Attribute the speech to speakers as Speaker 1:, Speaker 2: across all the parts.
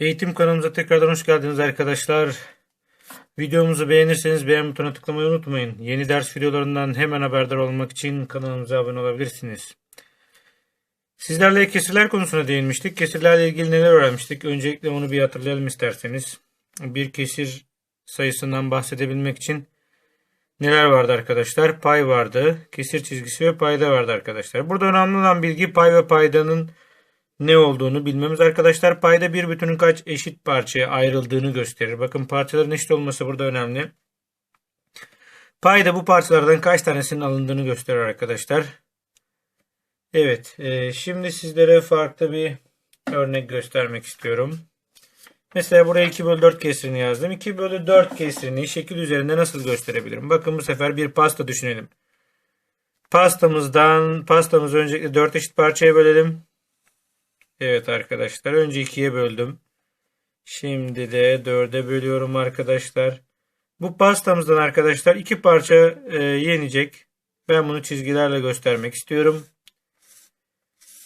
Speaker 1: Eğitim kanalımıza tekrardan hoş geldiniz arkadaşlar. Videomuzu beğenirseniz beğen butonuna tıklamayı unutmayın. Yeni ders videolarından hemen haberdar olmak için kanalımıza abone olabilirsiniz. Sizlerle kesirler konusuna değinmiştik. Kesirlerle ilgili neler öğrenmiştik? Öncelikle onu bir hatırlayalım isterseniz. Bir kesir sayısından bahsedebilmek için neler vardı arkadaşlar? Pay vardı, kesir çizgisi ve payda vardı arkadaşlar. Burada önemli olan bilgi pay ve paydanın ne olduğunu bilmemiz arkadaşlar. Payda bir bütünün kaç eşit parçaya ayrıldığını gösterir. Bakın parçaların eşit olması burada önemli. Payda bu parçalardan kaç tanesinin alındığını gösterir arkadaşlar. Evet. E, şimdi sizlere farklı bir örnek göstermek istiyorum. Mesela buraya 2 bölü 4 kesirini yazdım. 2 bölü 4 kesirini şekil üzerinde nasıl gösterebilirim? Bakın bu sefer bir pasta düşünelim. Pastamızdan pastamızı öncelikle 4 eşit parçaya bölelim. Evet arkadaşlar önce 2'ye böldüm. Şimdi de 4'e bölüyorum arkadaşlar. Bu pastamızdan arkadaşlar iki parça e, yenecek. Ben bunu çizgilerle göstermek istiyorum.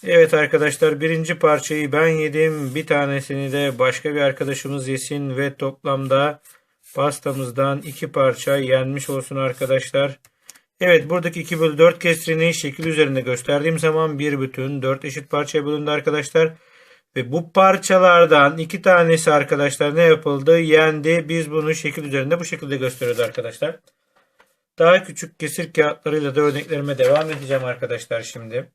Speaker 1: Evet arkadaşlar birinci parçayı ben yedim. Bir tanesini de başka bir arkadaşımız yesin ve toplamda pastamızdan iki parça yenmiş olsun arkadaşlar. Evet buradaki 2 bölü 4 kesrini şekil üzerinde gösterdiğim zaman bir bütün 4 eşit parçaya bölündü arkadaşlar. Ve bu parçalardan iki tanesi arkadaşlar ne yapıldı? Yendi. Biz bunu şekil üzerinde bu şekilde gösteriyoruz arkadaşlar. Daha küçük kesir kağıtlarıyla da örneklerime devam edeceğim arkadaşlar şimdi.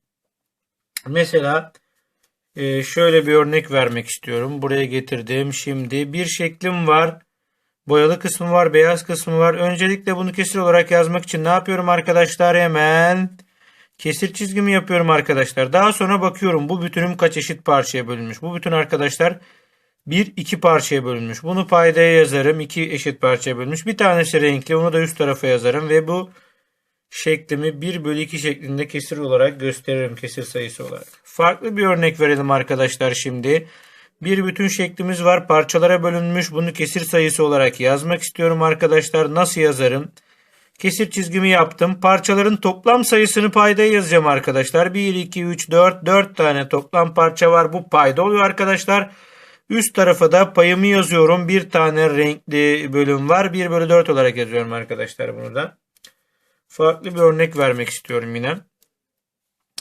Speaker 1: Mesela e, şöyle bir örnek vermek istiyorum. Buraya getirdim. Şimdi bir şeklim var. Boyalı kısmı var, beyaz kısmı var. Öncelikle bunu kesir olarak yazmak için ne yapıyorum arkadaşlar? Hemen kesir çizgimi yapıyorum arkadaşlar. Daha sonra bakıyorum bu bütünüm kaç eşit parçaya bölünmüş. Bu bütün arkadaşlar bir iki parçaya bölünmüş. Bunu paydaya yazarım. iki eşit parçaya bölünmüş. Bir tanesi renkli. Onu da üst tarafa yazarım ve bu şeklimi 1 bölü 2 şeklinde kesir olarak gösteririm kesir sayısı olarak. Farklı bir örnek verelim arkadaşlar şimdi. Bir bütün şeklimiz var. Parçalara bölünmüş. Bunu kesir sayısı olarak yazmak istiyorum arkadaşlar. Nasıl yazarım? Kesir çizgimi yaptım. Parçaların toplam sayısını paydaya yazacağım arkadaşlar. 1, 2, 3, 4. 4 tane toplam parça var. Bu payda oluyor arkadaşlar. Üst tarafa da payımı yazıyorum. Bir tane renkli bölüm var. 1 bölü 4 olarak yazıyorum arkadaşlar bunu da. Farklı bir örnek vermek istiyorum yine.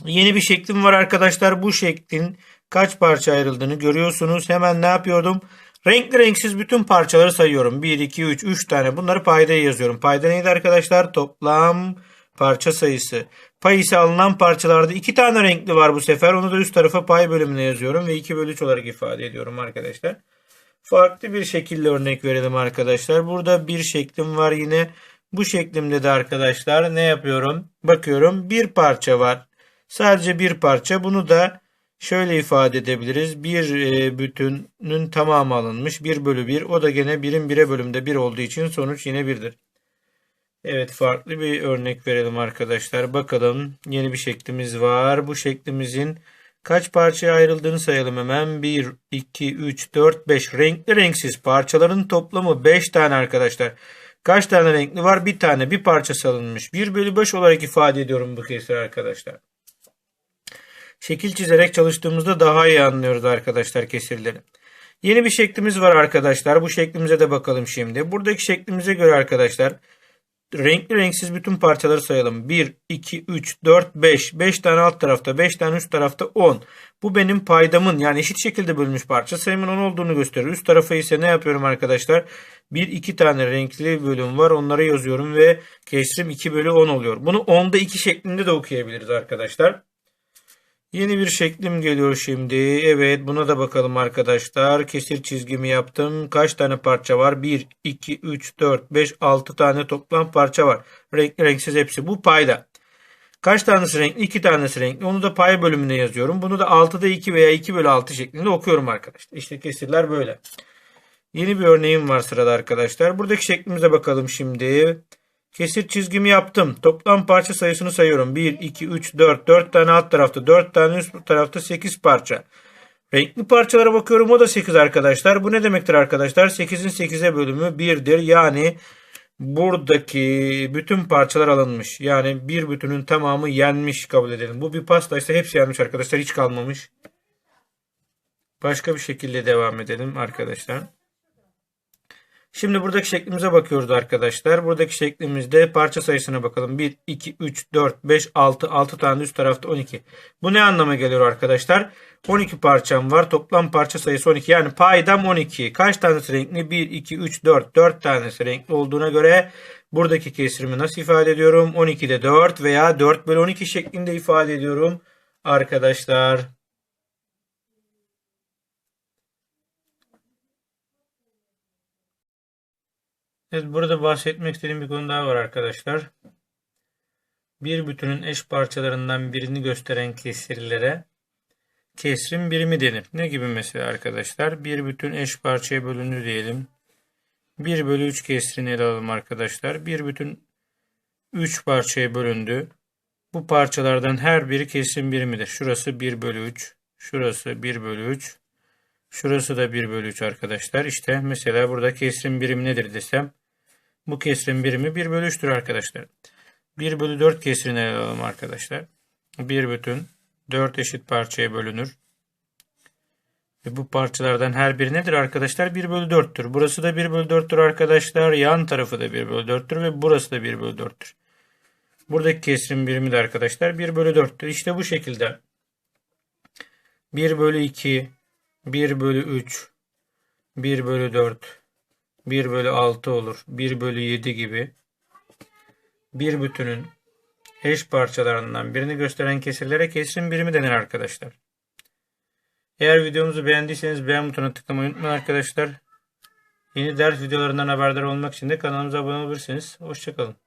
Speaker 1: Yeni bir şeklim var arkadaşlar. Bu şeklin kaç parça ayrıldığını görüyorsunuz. Hemen ne yapıyordum? Renkli renksiz bütün parçaları sayıyorum. 1, 2, 3, 3 tane. Bunları paydaya yazıyorum. Payda neydi arkadaşlar? Toplam parça sayısı. Pay ise alınan parçalarda 2 tane renkli var bu sefer. Onu da üst tarafa pay bölümüne yazıyorum. Ve 2 bölü 3 olarak ifade ediyorum arkadaşlar. Farklı bir şekilde örnek verelim arkadaşlar. Burada bir şeklim var yine. Bu şeklimde de arkadaşlar ne yapıyorum? Bakıyorum bir parça var. Sadece bir parça. Bunu da şöyle ifade edebiliriz. Bir e, bütünün tamamı alınmış. 1 bölü 1. O da gene birim 1'e bölümde 1 olduğu için sonuç yine 1'dir. Evet farklı bir örnek verelim arkadaşlar. Bakalım yeni bir şeklimiz var. Bu şeklimizin kaç parçaya ayrıldığını sayalım hemen. 1, 2, 3, 4, 5 renkli renksiz parçaların toplamı 5 tane arkadaşlar. Kaç tane renkli var? Bir tane. Bir parça salınmış. 1 bölü 5 olarak ifade ediyorum bu kesir arkadaşlar. Şekil çizerek çalıştığımızda daha iyi anlıyoruz arkadaşlar kesirleri. Yeni bir şeklimiz var arkadaşlar. Bu şeklimize de bakalım şimdi. Buradaki şeklimize göre arkadaşlar renkli renksiz bütün parçaları sayalım. 1, 2, 3, 4, 5. 5 tane alt tarafta, 5 tane üst tarafta 10. Bu benim paydamın yani eşit şekilde bölünmüş parça sayımın 10 olduğunu gösterir. Üst tarafa ise ne yapıyorum arkadaşlar? 1, 2 tane renkli bölüm var. Onları yazıyorum ve kesrim 2 bölü 10 oluyor. Bunu 10'da 2 şeklinde de okuyabiliriz arkadaşlar. Yeni bir şeklim geliyor şimdi. Evet buna da bakalım arkadaşlar. Kesir çizgimi yaptım. Kaç tane parça var? 1, 2, 3, 4, 5, 6 tane toplam parça var. Renkli renksiz hepsi. Bu payda. Kaç tanesi renkli? 2 tanesi renkli. Onu da pay bölümüne yazıyorum. Bunu da 6'da 2 veya 2 bölü 6 şeklinde okuyorum arkadaşlar. İşte kesirler böyle. Yeni bir örneğim var sırada arkadaşlar. Buradaki şeklimize bakalım şimdi. Kesir çizgimi yaptım. Toplam parça sayısını sayıyorum. 1, 2, 3, 4. 4 tane alt tarafta. 4 tane üst tarafta 8 parça. Renkli parçalara bakıyorum. O da 8 arkadaşlar. Bu ne demektir arkadaşlar? 8'in 8'e bölümü 1'dir. Yani buradaki bütün parçalar alınmış. Yani bir bütünün tamamı yenmiş kabul edelim. Bu bir pasta ise hepsi yenmiş arkadaşlar. Hiç kalmamış. Başka bir şekilde devam edelim arkadaşlar. Şimdi buradaki şeklimize bakıyoruz arkadaşlar. Buradaki şeklimizde parça sayısına bakalım. 1, 2, 3, 4, 5, 6. 6 tane üst tarafta 12. Bu ne anlama geliyor arkadaşlar? 12 parçam var. Toplam parça sayısı 12. Yani paydam 12. Kaç tanesi renkli? 1, 2, 3, 4. 4 tanesi renkli olduğuna göre buradaki kesrimi nasıl ifade ediyorum? 12'de 4 veya 4 bölü 12 şeklinde ifade ediyorum arkadaşlar. Evet, burada bahsetmek istediğim bir konu daha var arkadaşlar. Bir bütünün eş parçalarından birini gösteren kesirlere kesrin birimi denir. Ne gibi mesela arkadaşlar? Bir bütün eş parçaya bölündü diyelim. 1 bölü 3 kesrini ele alalım arkadaşlar. Bir bütün 3 parçaya bölündü. Bu parçalardan her biri kesrin birimidir. Şurası 1 bölü 3. Şurası 1 bölü 3. Şurası da 1 bölü 3 arkadaşlar. İşte mesela burada kesrin birimi nedir desem. Bu kesrin birimi 1 bölü 3'tür arkadaşlar. 1 bölü 4 kesrini ele alalım arkadaşlar. 1 bütün 4 eşit parçaya bölünür. Ve bu parçalardan her biri nedir arkadaşlar? 1 bölü 4'tür. Burası da 1 bölü 4'tür arkadaşlar. Yan tarafı da 1 bölü 4'tür ve burası da 1 bölü 4'tür. Buradaki kesrim birimi de arkadaşlar 1 bölü 4'tür. İşte bu şekilde 1 bölü 2, 1 bölü 3, 1 bölü 4, 1 bölü 6 olur. 1 bölü 7 gibi bir bütünün eş parçalarından birini gösteren kesirlere kesrim birimi denir arkadaşlar. Eğer videomuzu beğendiyseniz beğen butonuna tıklamayı unutmayın arkadaşlar. Yeni ders videolarından haberdar olmak için de kanalımıza abone olabilirsiniz. Hoşçakalın.